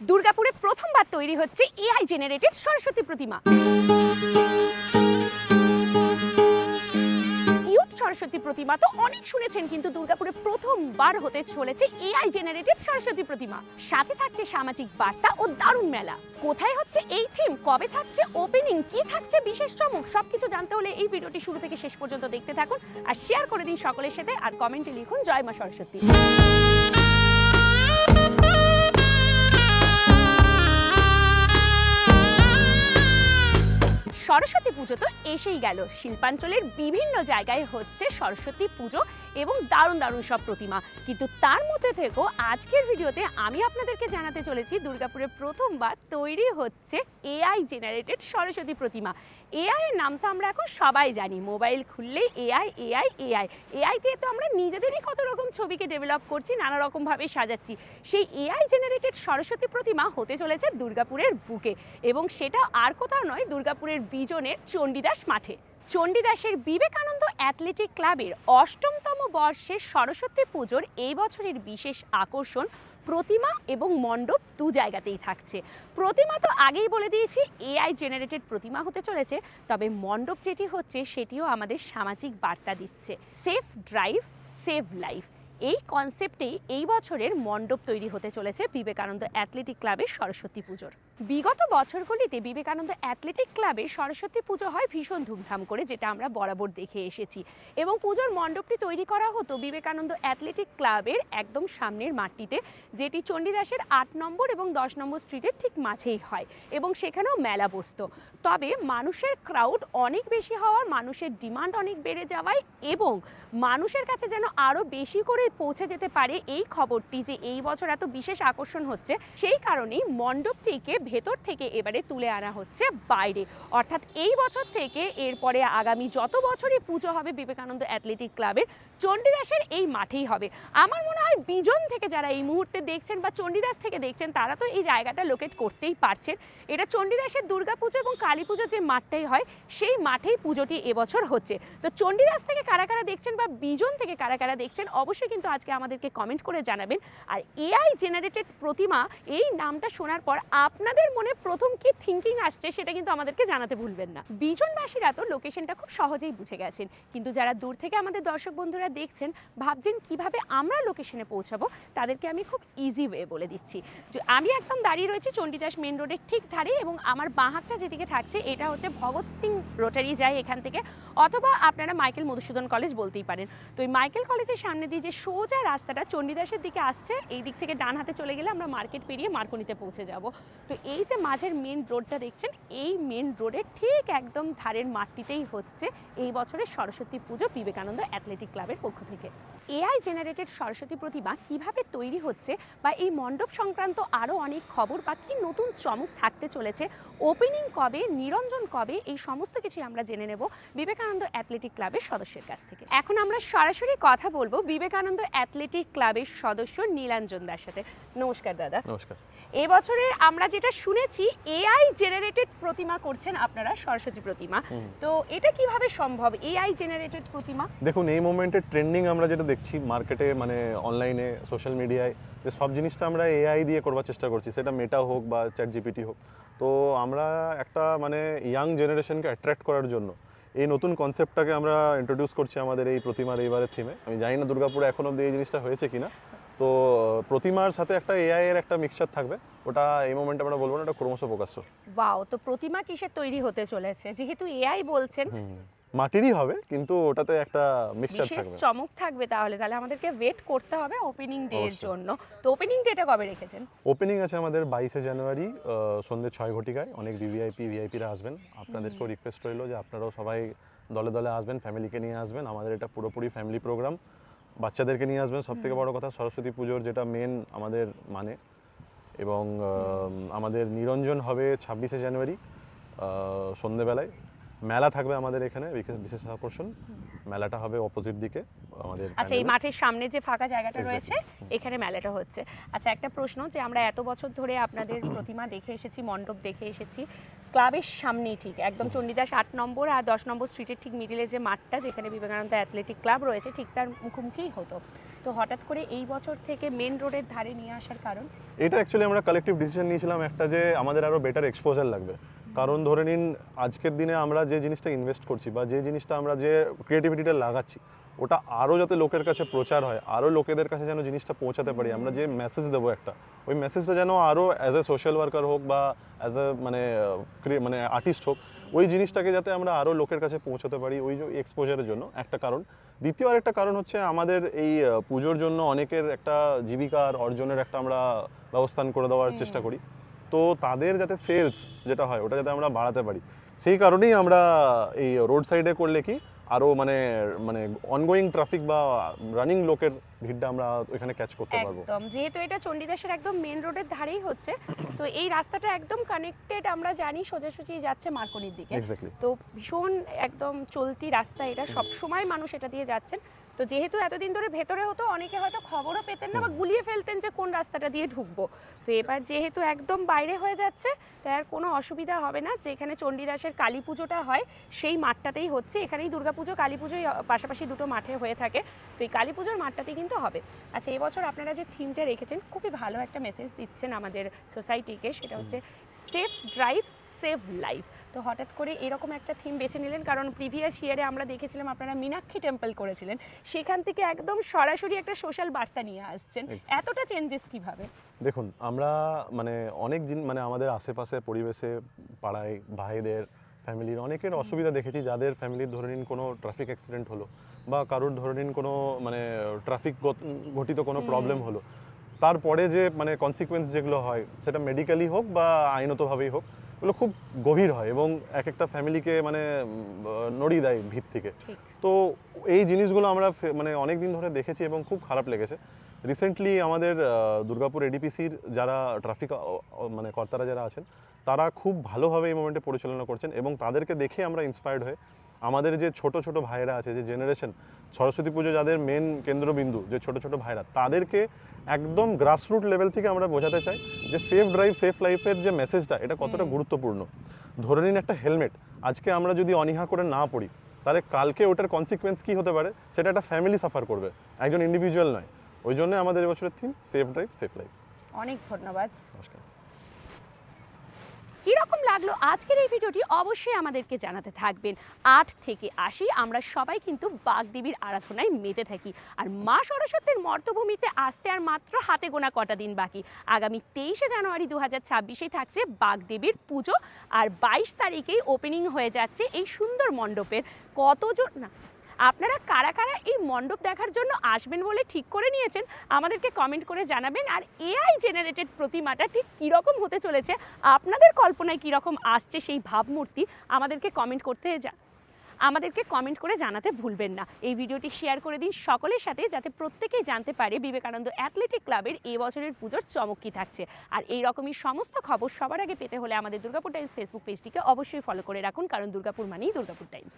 দুর্গাপুরে প্রথমবার তৈরি হচ্ছে এআই জেনারেটেড সরস্বতী প্রতিমা। সরস্বতী প্রতিমা তো অনেক শুনেছেন, কিন্তু দুর্গাপুরে প্রথমবার হতে চলেছে এআই জেনারেটেড সরস্বতী প্রতিমা। সাথে থাকছে সামাজিক বার্তা ও দারুণ মেলা। কোথায় হচ্ছে এই থিম? কবে থাকছে? ওপেনিং কি থাকছে? বিশেষ চমক? সবকিছু জানতে হলে এই ভিডিওটি শুরু থেকে শেষ পর্যন্ত দেখতে থাকুন আর শেয়ার করে দিন সকলের সাথে আর কমেন্টে লিখুন, জয় মা সরস্বতী। সরস্বতী পুজো তো এসেই গেল। শিল্পাঞ্চলের বিভিন্ন জায়গায় হচ্ছে সরস্বতী পুজো এবং দারুণ দারুণ সব প্রতিমা। কিন্তু তার মধ্যে থেকেও আজকের ভিডিওতে আমি আপনাদেরকে জানাতে চলেছি দুর্গাপুরে প্রথমবার তৈরি হচ্ছে এআই জেনারেটেড সরস্বতী প্রতিমা। এআই এর নাম তো আমরা এখন সবাই জানি। মোবাইল খুললেই এআই এআই এআই। এআই দিয়ে তো আমরা নিজেদেরই কত রকম ছবিকে ডেভেলপ করছি, নানা রকমভাবে সাজাচ্ছি। সেই এআই জেনারেটেড সরস্বতী প্রতিমা হতে চলেছে দুর্গাপুরের বুকে এবং সেটা আর কোথাও নয়, দুর্গাপুরের বিজনের চণ্ডীদাস মাঠে। চণ্ডীদাসের বিবেকানন্দ অ্যাথলেটিক ক্লাবের অষ্টমতম বর্ষের সরস্বতী পুজোর এই বছরের বিশেষ আকর্ষণ, প্রতিমা এবং মণ্ডপ দু জায়গাতেই থাকছে। প্রতিমা তো আগেই বলে দিয়েছি, এআই জেনারেটেড প্রতিমা হতে চলেছে, তবে মণ্ডপ যেটি হচ্ছে সেটিও আমাদের সামাজিক বার্তা দিচ্ছে। Safe drive, save life. এই কনসেপ্টেই এই বছরের মণ্ডপ তৈরি হতে চলেছে বিবেকানন্দ অ্যাথলেটিক ক্লাবের সরস্বতী পুজোর। বিগত বছরগুলিতে বিবেকানন্দ অ্যাথলেটিক ক্লাবে সরস্বতী পুজো হয় ভীষণ ধুমধাম করে, যেটা আমরা বরাবর দেখে এসেছি। এবং পুজোর মণ্ডপটি তৈরি করা হতো বিবেকানন্দ অ্যাথলেটিক ক্লাবের একদম সামনের মাঠটিতে, যেটি চণ্ডীদাসের আট নম্বর এবং দশ নম্বর স্ট্রিটের ঠিক মাঝেই হয় এবং সেখানেও মেলা বসতো। তবে মানুষের ক্রাউড অনেক বেশি হওয়ার মানুষের ডিমান্ড অনেক বেড়ে যাওয়ায় এবং মানুষের কাছে যেন আরও বেশি করে পৌঁছে যেতে পারে এই খবরটি যে এই বছর এত বিশেষ আকর্ষণ হচ্ছে, সেই কারণেই মণ্ডপটিকে ভেতর থেকে এবারে তুলে আনা হচ্ছে বাইরে। অর্থাৎ এই বছর থেকে এরপরে আগামী যত বছরই পুজো হবে বিবেকানন্দ অ্যাথলেটিক ক্লাবের, চণ্ডীদাসের এই মাঠেই হবে। আমার মনে হয় বিজন থেকে যারা এই মুহূর্তে দেখছেন বা চণ্ডীদাস থেকে দেখছেন, তারা তো এই জায়গাটা লোকেট করতেই পারছেন। এটা চণ্ডীদাসের দুর্গাপুজো এবং কালী পুজো যে মাঠটাই হয়, সেই মাঠেই পুজোটি এবছর হচ্ছে। তো চণ্ডীদাস থেকে কারা কারা দেখছেন বা বিজন থেকে কারা কারা দেখছেন, অবশ্যই কিন্তু আজকে আমাদেরকে কমেন্ট করে জানাবেন। আর এআই জেনারেটেড প্রতিমা, এই নামটা শোনার পর আপনাদের মনে প্রথম কি থিঙ্কিং আসছে সেটা কিন্তু আমাদেরকে জানাতে ভুলবেন না। বিজন বিজনবাসীরা তো লোকেশনটা খুব সহজেই বুঝে গেছেন। কিন্তু যারা দূর থেকে আমাদের দর্শক বন্ধুরা দেখছেন, ভাবছেন কীভাবে আমরা লোকেশনে পৌঁছাবো, তাদেরকে আমি খুব ইজি ওয়ে বলে দিচ্ছি। আমি একদম দাঁড়িয়ে রয়েছি চণ্ডীদাস মেন রোডের ঠিক ধারে এবং আমার বাঁ হাতটা যেদিকে থাকছে, এটা হচ্ছে ভগৎ সিং রোটারি যায় এখান থেকে। অথবা আপনারা মাইকেল মধুসূদন কলেজ বলতেই পারেন। তো এই মাইকেল কলেজের সামনে দিয়ে যে সোজা রাস্তাটা চণ্ডীদাসের দিকে আসছে, এই দিক থেকে ডান হাতে চলে গেলে আমরা মার্কেট পেরিয়ে মার্কনিতে পৌঁছে যাব। তো এই যে মাঝের মেন রোডটা দেখছেন এই মেন রোডের ঠিক একদম ধারের মাটিতেই হচ্ছে এই বছরের সরস্বতী পুজো বিবেকানন্দ অ্যাথলেটিক ক্লাবের পক্ষ থেকে। এআই জেনারেটেড সরস্বতী প্রতিমা কীভাবে তৈরি হচ্ছে বা এই মণ্ডপ সংক্রান্ত আরও অনেক খবর বা কী নতুন চমক থাকতে চলেছে ওপেনিং কবে নিরঞ্জন কবে এই সমস্ত কিছুই আমরা জেনে নেব বিবেকানন্দ অ্যাথলেটিক ক্লাবের সদস্যের কাছ থেকে। এখন আমরা সরাসরি কথা বলব বিবেকানন্দ অ্যাথলেটিক ক্লাবের সদস্য নীলাঞ্জন দার সাথে। নমস্কার দাদা। নমস্কার। এবছরের আমরা যেটা শুনেছি এআই জেনারেটেড প্রতিমা করছেন আপনারা সরস্বতী প্রতিমা। তো এটা কীভাবে সম্ভব এআই জেনারেটেড প্রতিমা? দেখুন এই মোমেন্টে ট্রেন্ডিং আমরা যেটা দেখছি মার্কেটে মানে অনলাইনে সোশ্যাল মিডিয়ায় যে সব জিনিসটা আমরা এআই দিয়ে করবার চেষ্টা করছি সেটা মেটা হোক বা চ্যাট জিপিটি হোক। তো আমরা একটা মানে ইয়াং জেনারেশনকে অ্যাট্রাক্ট করার জন্য এই নতুন কনসেপ্টটাকে আমরা ইন্ট্রোডিউস করছি আমাদের এই প্রতিমার এইবারের থিমে আমি জানি না দুর্গাপুরে এখন অব্দি এই জিনিসটা হয়েছে কিনা তো প্রতিমার সাথে একটা এআই এর একটা মিক্সচার থাকবে। ওটা এই মোমেন্টে আমরা বলব না এটা ক্রমশ প্রকাশ্য ওয়াও তো প্রতিমা কিসের তৈরি হতে চলেছে? যেহেতু এআই বলছেন। মাটিরই হবে কিন্তু ওটাতে একটা মিক্সচার বিশেষ থাকবে। চমক থাকবে তাহলে। তাহলে আমাদেরকে ওয়েট করতে হবে ওপেনিং ডে এর জন্য। তো ওপেনিং ডেটা কবে রেখেছেন? ওপেনিং আছে আমাদের বাইশে জানুয়ারি সন্ধ্যে ছয় ঘটিকায়। অনেক ভিভিআইপি ভিআইপিরা আসবেন। আপনাদেরকেও রিকোয়েস্ট রইল যে আপনারাও সবাই দলে দলে আসবেন ফ্যামিলিকে নিয়ে আসবেন। আমাদের এটা পুরোপুরি ফ্যামিলি প্রোগ্রাম বাচ্চাদেরকে নিয়ে আসবেন। সব থেকে বড় কথা সরস্বতী পুজোর যেটা মেন আমাদের মানে এবং আমাদের নিরঞ্জন হবে ছাব্বিশে জানুয়ারি সন্ধেবেলায়। মেলা থাকবে আমাদের এখানে বিশেষ আকর্ষণ। মেলাটা হবে অপোজিট দিকে আমাদের আচ্ছা এই মাঠের সামনে যে ফাঁকা জায়গাটা রয়েছে এখানে মেলাটা হচ্ছে। আচ্ছা একটা প্রশ্ন যে আমরা এত বছর ধরে আপনাদের প্রতিমা দেখে এসেছি মণ্ডপ দেখে এসেছি ক্লাবের সামনেই ঠিক একদম চণ্ডীদাস আট নম্বর আর দশ নম্বর স্ট্রিটের ঠিক মিডিলে যে মাঠটা যেখানে বিবেকানন্দ অ্যাথলেটিক ক্লাব রয়েছে ঠিক তার মুখোমুখিই হতো। তো হঠাৎ করে এই বছর থেকে মেন রোডের ধারে নিয়ে আসার কারণ? এটা অ্যাকচুয়ালি আমরা কালেকটিভ ডিসিশন নিয়েছিলাম একটা যে আমাদের আরও বেটার এক্সপোজার লাগবে। কারণ ধরে নিন আজকের দিনে আমরা যে জিনিসটা ইনভেস্ট করছি বা যে জিনিসটা আমরা যে ক্রিয়েটিভিটিটা লাগাচ্ছি ওটা আরও যাতে লোকের কাছে প্রচার হয় আরও লোকেদের কাছে যেন জিনিসটা পৌঁছাতে পারি আমরা যে মেসেজ দেবো একটা ওই মেসেজটা যেন আরও অ্যাজ এ সোশ্যাল ওয়ার্কার হোক বা অ্যাজ এ মানে মানে আর্টিস্ট হোক ওই জিনিসটাকে যাতে আমরা আরও লোকের কাছে পৌঁছাতে পারি ওই এক্সপোজারের জন্য একটা কারণ। দ্বিতীয় আরেকটা কারণ হচ্ছে আমাদের এই পুজোর জন্য অনেকের একটা জীবিকার অর্জনের একটা আমরা ব্যবস্থান করে দেওয়ার চেষ্টা করি। তো তাদের যাতে সেলস যেটা হয় ওটা যাতে আমরা বাড়াতে পারি। সেই কারণেই আমরা এই রোড সাইডে করলে কি আরও মানে মানে অনগোয়িং ট্রাফিক বা রানিং লোকের ভিড়টা আমরা ওইখানে ক্যাচ করতে পারব। একদম যেহেতু এটা চণ্ডীদাসের একদম মেন রোডের ধারেই হচ্ছে তো এই রাস্তাটা একদম কানেক্টেড আমরা জানি সোজাসুজি যাচ্ছে মার্কনির দিকে। তো ভীষণ একদম চলতি রাস্তা এটা সব সময় মানুষ এটা দিয়ে যাচ্ছেন। তো যেহেতু এতদিন ধরে ভেতরে হতো অনেকে হয়তো খবরও পেতেন না বা গুলিয়ে ফেলতেন যে কোন রাস্তাটা দিয়ে ঢুকবো। তো এবার যেহেতু একদম বাইরে হয়ে যাচ্ছে তাই আর কোনো অসুবিধা হবে না। যেখানে চণ্ডীদাসের কালী পুজোটা হয় সেই মাঠটাতেই হচ্ছে। এখানেই দুর্গাপুজো কালী পুজোই পাশাপাশি দুটো মাঠে হয়ে থাকে। তো এই কালী পুজোর মাঠটাতে কিন্তু হবে। আচ্ছা এবছর আপনারা যে থিমটা রেখেছেন খুবই ভালো একটা মেসেজ দিচ্ছেন আমাদের সোসাইটিকে সেটা হচ্ছে সেফ ড্রাইভ সেভ লাইফ তো হঠাৎ করে এরকম একটা থিম বেছে নিলেন কারণ প্রিভিয়াস ইয়ারে আমরা দেখেছিলাম আপনারা মীনাক্ষী টেম্পল করেছিলেন। সেখান থেকে একদম সরাসরি একটা সোশ্যাল বার্তা নিয়ে আসছেন। এতটা চেঞ্জেস কীভাবে? দেখুন আমরা মানে অনেক দিন মানে আমাদের আশেপাশে পরিবেশে পাড়ায় ভাইদের ফ্যামিলির অনেকের অসুবিধা দেখেছি যাদের ফ্যামিলির ধরে নিন কোনো ট্রাফিক অ্যাক্সিডেন্ট হলো। বা কারোর ধরে নিন কোনো মানে ট্রাফিক ঘটিত কোনো প্রবলেম হলো তারপরে যে মানে কনসিকুয়েন্স যেগুলো হয় সেটা মেডিকেলি হোক বা আইনতভাবেই হোক ওগুলো খুব গভীর হয় এবং এক একটা ফ্যামিলিকে মানে নড়িয়ে দেয় ভিত থেকে। তো এই জিনিসগুলো আমরা মানে অনেক দিন ধরে দেখেছি এবং খুব খারাপ লেগেছে। রিসেন্টলি আমাদের দুর্গাপুর এডিপিসির যারা ট্রাফিক মানে কর্তারা যারা আছেন তারা খুব ভালোভাবে এই মোমেন্টে পরিচালনা করছেন এবং তাদেরকে দেখে আমরা ইন্সপায়ার্ড হয়ে আমাদের যে ছোট ছোট ভাইরা আছে যে জেনারেশন সরস্বতী পুজো যাদের মেন কেন্দ্রবিন্দু যে ছোট ছোট ভাইরা তাদেরকে একদম গ্রাসরুট লেভেল থেকে আমরা বোঝাতে চাই যে সেফ ড্রাইভ সেফ লাইফের যে মেসেজটা এটা কতটা গুরুত্বপূর্ণ। ধরে নিন একটা হেলমেট আজকে আমরা যদি অনীহা করে না পড়ি তাহলে কালকে ওটার কনসিকুয়েন্স কি হতে পারে? সেটা একটা ফ্যামিলি সাফার করবে একজন ইন্ডিভিজুয়াল নয়। ওই জন্য আমাদের এবছরের theme safe drive safe life অনেক ধন্যবাদ। নমস্কার। কীরকম লাগল আজকের এই ভিডিওটি অবশ্যই আমাদেরকে জানাতে থাকবেন। আট থেকে আশি আমরা সবাই কিন্তু বাগদেবীর আরাধনায় মেতে থাকি। আর মা সরস্বতীর মর্তভূমিতে আসতে আর মাত্র হাতে গোনা কটা দিন বাকি। আগামী তেইশে জানুয়ারি দু হাজার ছাব্বিশে থাকছে বাগদেবীর পুজো। আর বাইশ তারিখেই ওপেনিং হয়ে যাচ্ছে এই সুন্দর মণ্ডপের। কতজন না আপনারা কারা কারা এই মণ্ডপ দেখার জন্য আসবেন বলে ঠিক করে নিয়েছেন, আমাদেরকে কমেন্ট করে জানাবেন। আর এআই জেনারেটেড প্রতিমাটা ঠিক কীরকম হতে চলেছে, আপনাদের কল্পনায় কীরকম আসছে সেই ভাবমূর্তি, আমাদেরকে কমেন্ট করতে যা, আমাদেরকে কমেন্ট করে জানাতে ভুলবেন না। এই ভিডিওটি শেয়ার করে দিন সকলের সাথে, যাতে প্রত্যেকেই জানতে পারে বিবেকানন্দ অ্যাথলেটিক ক্লাবের এই বছরের পুজোর চমক কী থাকছে। আর এই রকমই সমস্ত খবর সবার আগে পেতে হলে আমাদের দুর্গাপুর টাইমস ফেসবুক পেজটিকে অবশ্যই ফলো করে রাখুন, কারণ দুর্গাপুর মানেই দুর্গাপুর টাইমস।